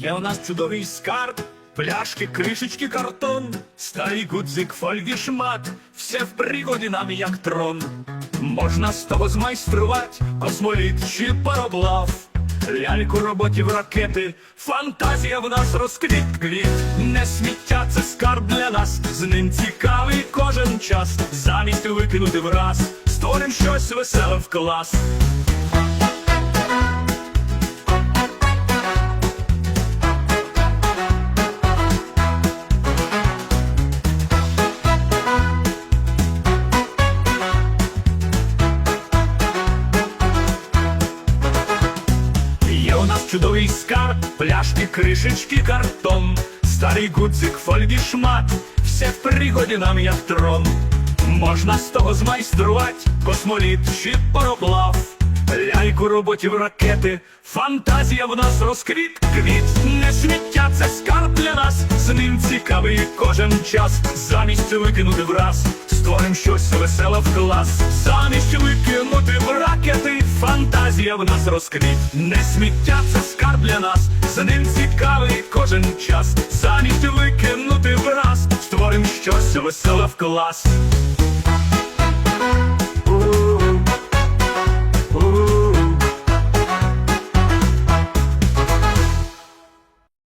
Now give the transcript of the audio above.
Є у нас чудовий скарб, пляшки, кришечки, картон, старий гудзик, фольги, шмат, все в пригоді нам як трон. Можна з того змайструвати космоліт чи пароплав, ляльку роботів ракети, фантазія в нас розквіт квіт. Не сміття це скарб для нас, з ним цікавий кожен час. Замість викинути враз, створим щось веселе в клас. Чудовий скарб, пляшки, кришечки, картон, старий гудзик, фольги, шмат, все в пригоді нам як трон. Можна з того змайструвати космоліт чи пароплав, ляльку роботів ракети, фантазія в нас розквіт. Квіт, не сміття, це скарб для нас, з ним цікавий кожен час, замість викинути враз, створим щось веселе в клас, самі ще викинути в ракети, фантазія в нас розквіт, не сміття, це скарб для нас, з ним цікавий кожен час, замість викинути враз, створим щось веселе в клас.